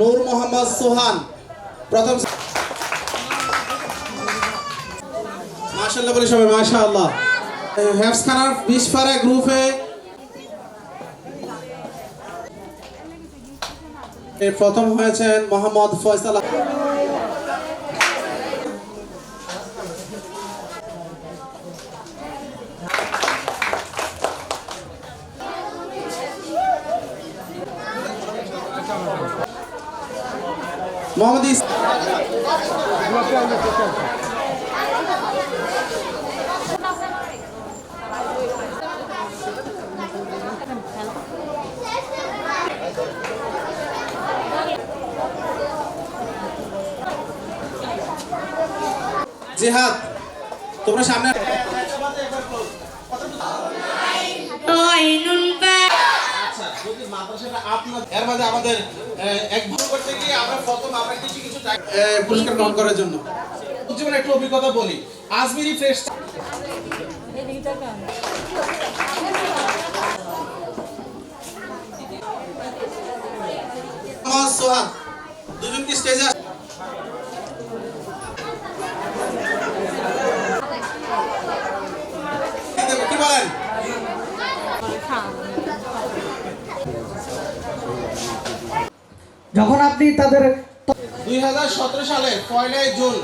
নূর মোহাম্মদ সোহান, প্রথম মাশাআল্লাহ বলি সবাই, মাশাআল্লাহ। হেফসখানার বিশফারা গ্রুপে প্রথম হয়েছেন মোহাম্মদ ফয়সাল মোহাম্মদ ইস জিহাদ তোমরা সামনে এক ভুল করতে গিয়ে আমরা প্রথম পুরস্কার গ্রহণ করার জন্য। জীবনে একটু অভিজ্ঞতা বলি। আজমিরি ফ্রেশ মোহাম্মদ সোহান দুজন কি স্টেজে যখন আপনি তাদের দুই হাজার সতেরো সালে পয়লাই জুন